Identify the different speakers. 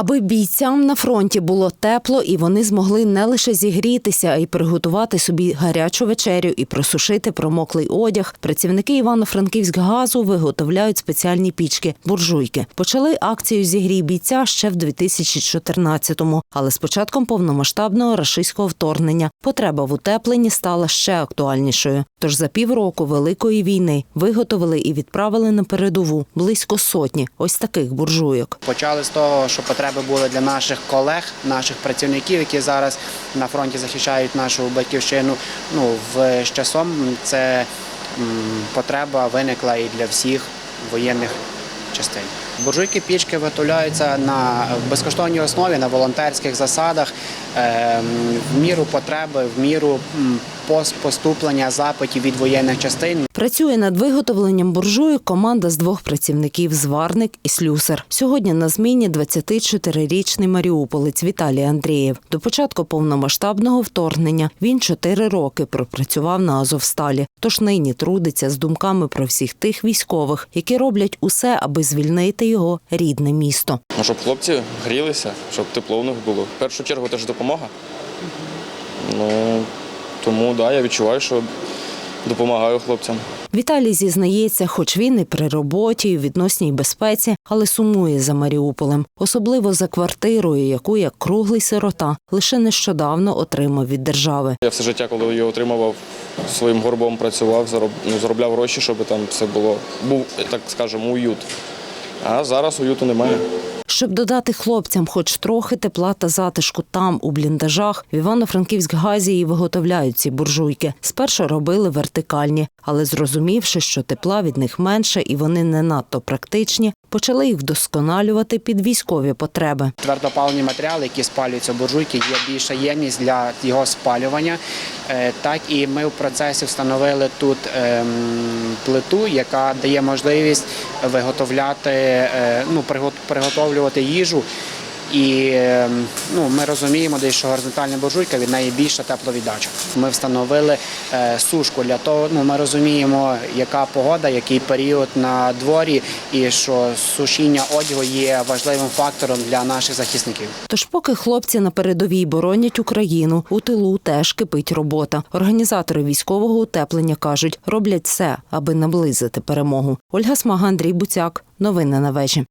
Speaker 1: Аби бійцям на фронті було тепло і вони змогли не лише зігрітися, а й приготувати собі гарячу вечерю і просушити промоклий одяг. Працівники Івано-Франківськгазу виготовляють спеціальні пічки буржуйки. Почали акцію зігрій бійця ще в 2014-му, але з початком повномасштабного рашистського вторгнення потреба в утепленні стала ще актуальнішою. Тож за півроку великої війни виготовили і відправили на передову близько сотні ось таких буржуйок.
Speaker 2: Почали з того, що потреби були для наших колег, наших працівників, які зараз на фронті захищають нашу батьківщину. Ну в часом це потреба виникла і для всіх воєнних частин. Буржуйки пічки виготовляються на безкоштовній основі на волонтерських засадах ем, в міру потреби, в міру поступлення запитів від воєнних частин.
Speaker 1: Працює над виготовленням буржуйок команда з двох працівників зварник і слюсар. Сьогодні на зміні 24-річний маріуполець Віталій Андрієв. До початку повномасштабного вторгнення він чотири роки пропрацював на Азовсталі. Тож нині трудиться з думками про всіх тих військових, які роблять усе, аби звільнити його рідне місто.
Speaker 3: Ну, щоб хлопці грілися, щоб тепло в них було. В першу чергу це ж допомога. Ну, тому да, я відчуваю, що допомагаю хлопцям.
Speaker 1: Віталій зізнається, хоч він і при роботі, і в відносній безпеці, але сумує за Маріуполем, особливо за квартирою, яку як круглий сирота лише нещодавно отримав від держави.
Speaker 3: Я все життя, коли її отримував, своїм горбом працював, ну, заробляв гроші, щоб там все було, був, так скажемо, уют. А зараз уюту немає.
Speaker 1: Щоб додати хлопцям хоч трохи тепла та затишку там, у бліндажах, в Івано-Франківськ-Газі і виготовляють ці буржуйки. Спершу робили вертикальні, але зрозумівши, що тепла від них менше і вони не надто практичні, почали їх вдосконалювати під військові потреби.
Speaker 2: Твердопаливні матеріали, які спалюються буржуйки, є більша ємність для його спалювання. Е, Так і ми в процесі встановили тут ем, плиту, яка дає можливість виготовляти, е, ну, приго- приготовлювати їжу. І ем, ну, ми розуміємо, що горизонтальна буржуйка від неї більша тепловіддача. Ми встановили е, сушку для того. Ну ми розуміємо, яка погода, який період на дворі, і що сушіння одягу є важливим фактором для наших захисників.
Speaker 1: Тож, поки хлопці на передовій боронять Україну, у тилу теж кипить робота. Організатори військового утеплення кажуть, роблять все, аби наблизити перемогу. Ольга Смага, Андрій Буцяк. Новини на вежі.